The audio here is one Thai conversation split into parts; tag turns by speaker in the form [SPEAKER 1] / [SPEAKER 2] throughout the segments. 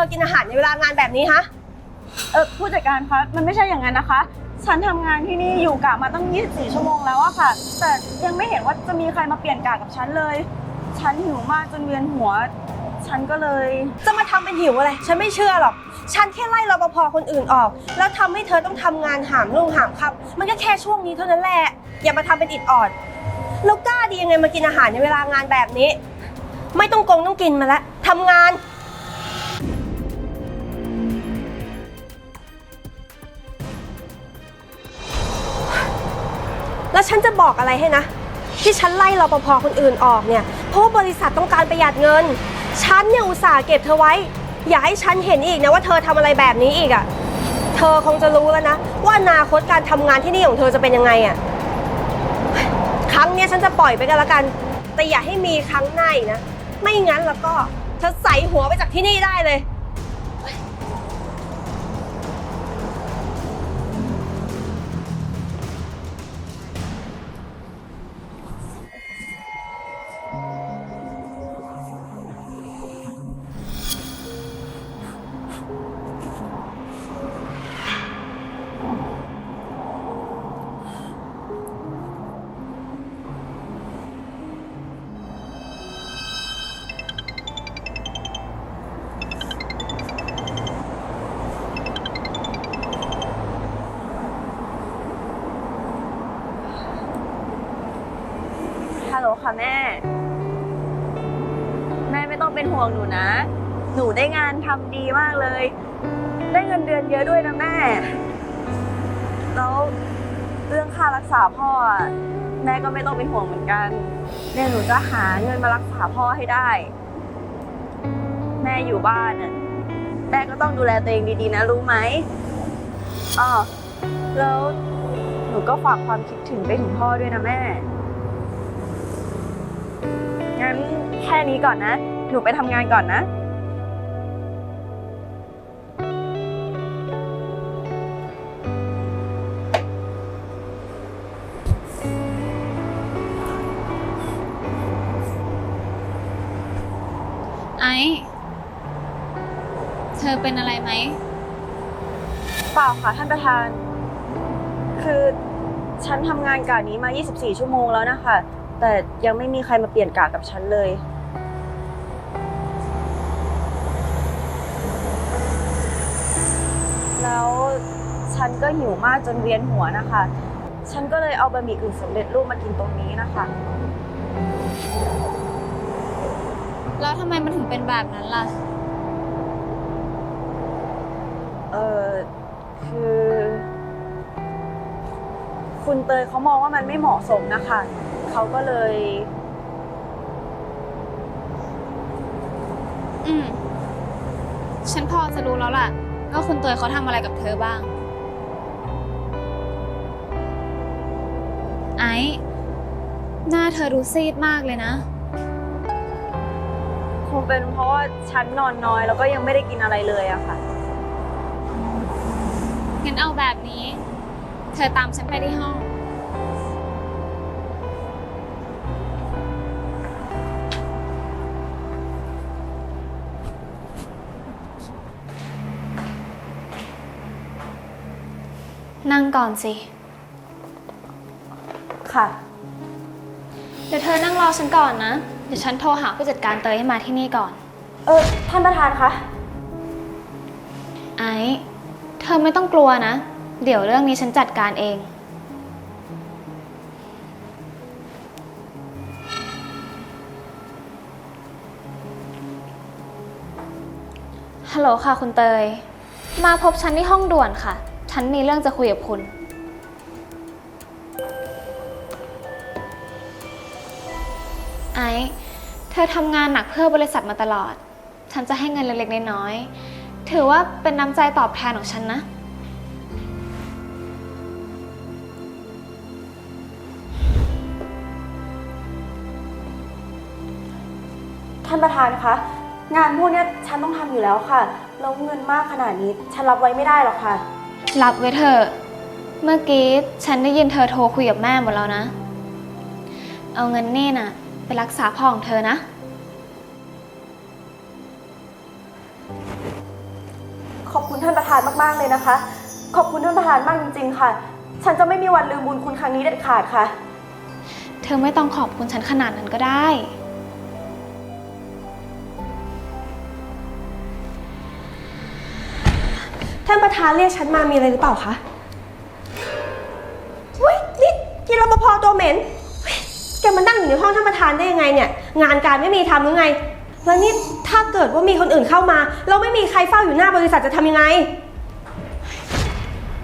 [SPEAKER 1] อกินอาหารในเวลางานแบบนี้ฮะ
[SPEAKER 2] เออผู้จัดการคะมันไม่ใช่อย่างนั้นนะคะ ฉันทำงานที่นี่อยู่กะมาตั้ง 24 ชั่วโมงแล้วอะค่ะ แต่ยังไม่เห็นว่าจะมีใครมาเปลี่ยนกะกับฉันเลย ฉันหิวมากจนเวียนหัว ฉันก็เลย
[SPEAKER 1] จะมาทำเป็นหิวอะไร ฉันไม่เชื่อหรอก ฉันแค่ไล่รปภคนอื่นออก แล้วทำให้เธอต้องทำงานหามรุ่งหามค่ำมันก็แค่ช่วงนี้เท่านั้นแหละ อย่ามาทำเป็นอิดออด แล้วกล้าดียังไงมากินอาหารในเวลางานแบบนี้ ไม่ต้องกงต้องกินมาแล้วทำงาน แล้วฉันจะบอกอะไรให้นะ ที่ฉันไล่รปภคนอื่นออกเนี่ยเพราะว่าบริษัทต้องการประหยัดเงิน ฉันเนี่ยอุตส่าห์เก็บเธอไว้ อย่าให้ฉันเห็นอีกนะว่าเธอทำอะไรแบบนี้อีกอะ่ะ เธอคงจะรู้แล้วนะ ว่าอนาคตการทำงานที่นี่ของเธอจะเป็นยังไงอะ่ะ ครั้งเนี้ยฉันจะปล่อยไปกันละกัน แต่อย่าให้มีครั้งหน้าอีกนะ ไม่งั้นแล้วก็เธอใส่หัวไปจากที่นี่ได้เลย
[SPEAKER 2] ห่วงหนูนะ หนูได้งานทำดีมากเลย ได้เงินเดือนเยอะด้วยนะแม่ แล้วเรื่องค่ารักษาพ่อแม่ก็ไม่ต้องเป็นห่วงเหมือนกันเนี่ยหนูจะหาเงินมารักษาพ่อให้ได้ แม่อยู่บ้านน่ะแม่ก็ต้องดูแลตัวเองดีๆนะรู้ไหมอ๋อแล้วหนูก็ฝากความคิดถึงไปถึงพ่อด้วยนะแม่ งั้นแค่นี้ก่อนนะ หนูไปทำงานก่อนนะ
[SPEAKER 3] ไอซ์เธอเป็นอะไรไหม
[SPEAKER 2] เปล่าค่ะท่านประธาน คือฉันทำงานกะนี้มา 24 ชั่วโมงแล้วนะคะ แต่ยังไม่มีใครมาเปลี่ยนกะกับฉันเลย แล้วฉันก็หิวมากจนเวียนหัวนะคะ ฉันก็เลยเอาบะหมี่กึ่งสำเร็จรูปมากินตรงนี้นะคะ
[SPEAKER 3] แล้วทำไมมันถึงเป็นแบบนั้นล่ะ
[SPEAKER 2] เออคือ คุณเตยเขามองว่ามันไม่เหมาะสมนะคะ เขาก็เลย
[SPEAKER 3] อืม ฉันพอจะรู้แล้วล่ะ ว่าคุณเตยเขาทำอะไรกับเธอบ้าง ไอซ์หน้าเธอดูซีดมากเลยนะ
[SPEAKER 2] คงเป็นเพราะว่าฉันนอนน้อยแล้วก็ยังไม่ได้กินอะไรเลยอะค่ะ
[SPEAKER 3] งั้นเอาแบบนี้ เธอตามฉันไปที่ห้อง นั่งก่อนสิ
[SPEAKER 2] ค่ะ
[SPEAKER 3] เดี๋ยวเธอนั่งรอฉันก่อนนะ เดี๋ยวฉันโทรหาผู้จัดการเตยให้มาที่นี่ก่อน
[SPEAKER 2] เออ ท่านประธานคะ
[SPEAKER 3] ไอ้เธอไม่ต้องกลัวนะ เดี๋ยวเรื่องนี้ฉันจัดการเอง ฮัลโหลค่ะคุณเตย มาพบฉันที่ห้องด่วนค่ะ ฉันมีเรื่องจะคุยกับคุณ ไอ้เธอทำงานหนักเพื่อบริษัทมาตลอด ฉันจะให้เงินเล็กๆน้อยๆ ถือว่าเป็นน้ำใจตอบแทนของฉันนะ
[SPEAKER 2] ท่านประธานคะ งานพวกเนี้ยฉันต้องทำอยู่แล้วค่ะ แล้วเงินมากขนาดนี้ ฉันรับไว้ไม่ได้หรอกค่ะ
[SPEAKER 3] รับไว้เถอะเมื่อกี้ฉันได้ยินเธอโทรคุยกับแม่หมดแล้วนะ เอาเงินนี่น่ะ ไปรักษาพ่อของเธอนะ
[SPEAKER 2] ท่านประธานมาก ๆ เลยนะคะ ขอบคุณท่านประธานมากจริง ๆ ค่ะ ฉันจะไม่มีวันลืมบุญคุณครั้งนี้เด็ดขาดค่ะ
[SPEAKER 3] เธอไม่ต้องขอบคุณฉันขนาดนั้นก็ได้
[SPEAKER 1] ท่านประธานเรียกฉันมามีอะไรหรือเปล่าคะเฮ้ยนี่ยีรปภตัวเหม็นเฮ้ยแกมานั่งอยู่ในห้องท่านประธานได้ยังไงเนี่ย งานการไม่มีทำหรือไง แล้วนี่ถ้าเกิดว่ามีคนอื่นเข้ามาแล้วไม่มีใครเฝ้าอยู่หน้าบริษัทจะทำยังไง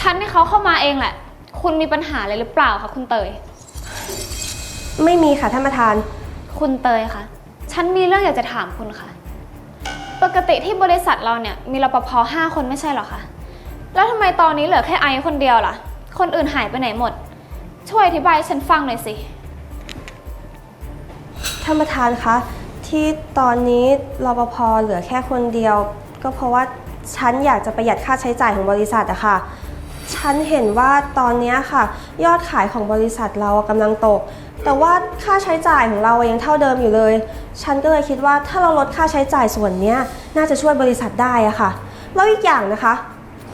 [SPEAKER 3] ฉันให้เขาเข้ามาเองแหละ คุณมีปัญหาอะไรหรือเปล่าคะคุณเตย
[SPEAKER 1] ไม่มีค่ะท่านประธาน
[SPEAKER 3] คุณเตยคะ ฉันมีเรื่องอยากจะถามคุณค่ะ ปกติที่บริษัทเราเนี่ยมีรปภห้าคนไม่ใช่เหรอคะ แล้วทำไมตอนนี้เหลือแค่ไอซ์คนเดียวล่ะ คนอื่นหายไปไหนหมด ช่วยอธิบายให้ฉันฟังหน่อยสิ
[SPEAKER 1] ท่านประธานคะ ที่ตอนนี้รปภเหลือแค่คนเดียว ก็เพราะว่าฉันอยากจะประหยัดค่าใช้จ่ายของบริษัทอะค่ะ ฉันเห็นว่าตอนนี้ค่ะ ยอดขายของบริษัทเรากำลังตก แต่ว่าค่าใช้จ่ายของเรายังเท่าเดิมอยู่เลย ฉันก็เลยคิดว่าถ้าเราลดค่าใช้จ่ายส่วนนี้น่าจะช่วยบริษัทได้อะค่ะ แล้วอีกอย่างนะคะ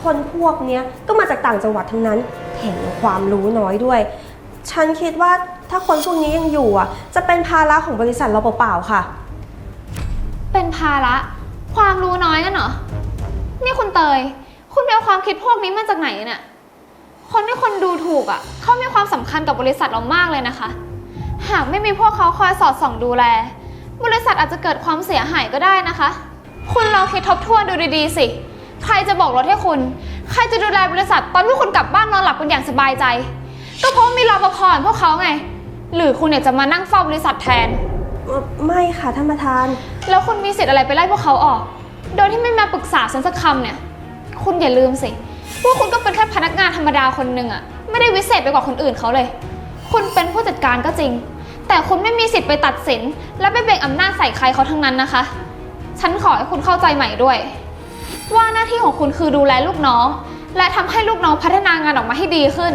[SPEAKER 1] คนพวกนี้ก็มาจากต่างจังหวัดทั้งนั้นแถมยังความรู้น้อยด้วย ฉันคิดว่าถ้าคนพวกนี้ยังอยู่อะ จะเป็นภาระของบริษัทเราเปล่าๆค่ะ
[SPEAKER 3] เป็นภาระ ความรู้น้อยกันเหรอ นี่คุณเตย คุณไปเอาความคิดพวกนี้มาจากไหนเนี่ย คนที่คนดูถูกอะ่ะ เขามีความสำคัญกับบริษัทเรามากเลยนะคะ หากไม่มีพวกเขาคอยสอดส่องดูแล บริษัทอาจจะเกิดความเสียหายก็ได้นะคะ คุณลองคิดทบทวนดูดีๆสิ ใครจะบอกรถให้คุณ ใครจะดูแลบริษัทตอนที่คุณกลับบ้านนอนหลับกันอย่างสบายใจ ก็เพราะมีรปภอย่างพวกเขาไง หรือคุณเนี่ยจะมานั่งเฝ้าบริษัทแทน
[SPEAKER 1] ไม่ค่ะท่านประธาน
[SPEAKER 3] แล้วคุณมีสิทธิ์อะไรไปไล่พวกเขาออก โดยที่ไม่มาปรึกษาฉันสักคำเนี่ย คุณอย่าลืมสิว่าคุณก็เป็นแค่พนักงานธรรมดาคนหนึ่งอะไม่ได้วิเศษไปกว่าคนอื่นเขาเลย คุณเป็นผู้จัดการก็จริง แต่คุณไม่มีสิทธิ์ไปตัดสิน และไปเบ่งอำนาจใส่ใครเขาทั้งนั้นนะคะ ฉันขอให้คุณเข้าใจใหม่ด้วย ว่าหน้าที่ของคุณคือดูแลลูกน้อง และทำให้ลูกน้องพัฒนางานออกมาให้ดีขึ้น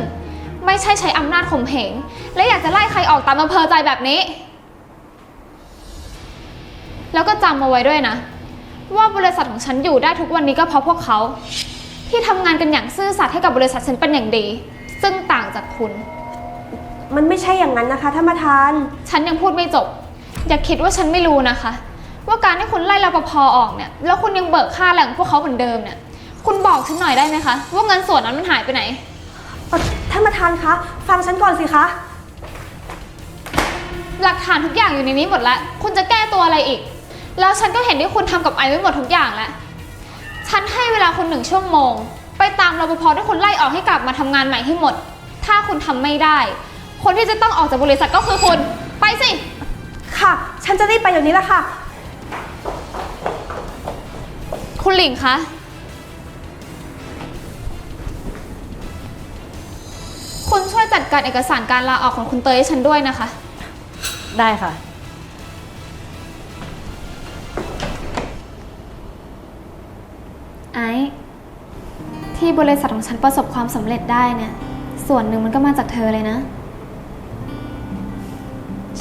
[SPEAKER 3] ไม่ใช่ใช้อำนาจข่มเหงและอยากจะไล่ใครออกตามอำเภอใจแบบนี้ แล้วก็จำเอาไว้ด้วยนะ ว่าบริษัทของฉันอยู่ได้ทุกวันนี้ก็เพราะพวกเขา ที่ทำงานกันอย่างซื่อสัตย์ให้กับบริษัทฉันเป็นอย่างดี ซึ่งต่างจากคุณ
[SPEAKER 1] มันไม่ใช่อย่างนั้นนะคะท่านประธาน
[SPEAKER 3] ฉันยังพูดไม่จบ อย่าคิดว่าฉันไม่รู้นะคะ ว่าการที่คุณไล่รปภออกเนี่ยแล้วคุณยังเบิกค่าแรงพวกเขาเหมือนเดิมเนี่ย คุณบอกฉันหน่อยได้ไหมคะ ว่าเงินส่วนนั้นมันหายไปไหน
[SPEAKER 1] เอ่อท่านประธานคะ ฟังฉันก่อนสิคะ
[SPEAKER 3] หลักฐานทุกอย่างอยู่ในนี้หมดแล้ว คุณจะแก้ตัวอะไรอีก แล้วฉันก็เห็นที่คุณทำกับไอซ์ไว้หมดทุกอย่างแล้ว ฉันให้เวลาคุณหนึ่งชั่วโมง ไปตามรปภที่คุณไล่ออกให้กลับมาทำงานใหม่ให้หมด ถ้าคุณทำไม่ได้ คนที่จะต้องออกจากบริษัทก็คือคุณ ไปสิ
[SPEAKER 1] ค่ะ ฉันจะรีบไปเดี๋ยวนี้ละค่ะ
[SPEAKER 3] คุณหลิงคะ คุณช่วยจัดการเอกสารการลาออกของคุณเตยให้ฉันด้วยนะคะ
[SPEAKER 2] ได้ค่ะ
[SPEAKER 3] ที่บริษัทของฉันประสบความสำเร็จได้เนี่ย ส่วนหนึ่งมันก็มาจากเธอเลยนะ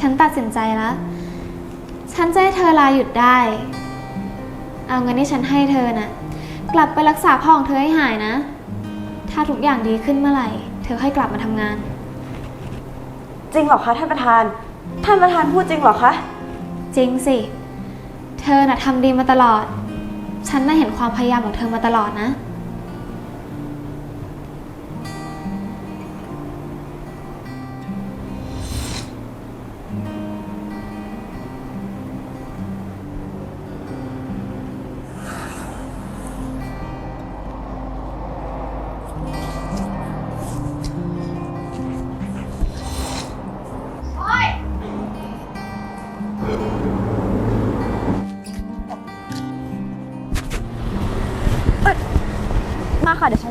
[SPEAKER 3] ฉันตัดสินใจแล้ว ฉันจะให้เธอลาหยุดได้ เอาเงินที่ฉันให้เธอน่ะ กลับไปรักษาพ่อของเธอให้หายนะ ถ้าทุกอย่างดีขึ้นเมื่อไหร่ เธอค่อยกลับมาทำงาน
[SPEAKER 2] จริงเหรอคะท่านประธาน ท่านประธานพูดจริงเหรอคะ
[SPEAKER 3] จริงสิ เธอน่ะทำดีมาตลอด ฉันน่ะเห็นความพยายามของเธอมาตลอดนะ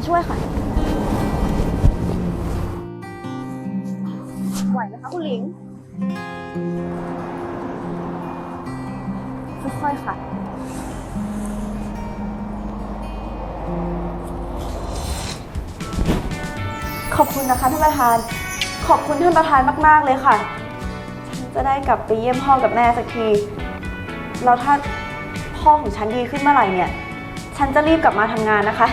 [SPEAKER 2] ช่วยค่ะ ไหวไหมคะคุณหลิง ค่อยๆค่ะ ขอบคุณนะคะท่านประธาน ขอบคุณท่านประธานมาก ๆ เลยค่ะฉันจะได้กลับไปเยี่ยมพ่อกับแม่สักที แล้วถ้าพ่อของฉันดีขึ้นเมื่อไหร่เนี่ย ฉันจะรีบกลับมาทำงานนะคะ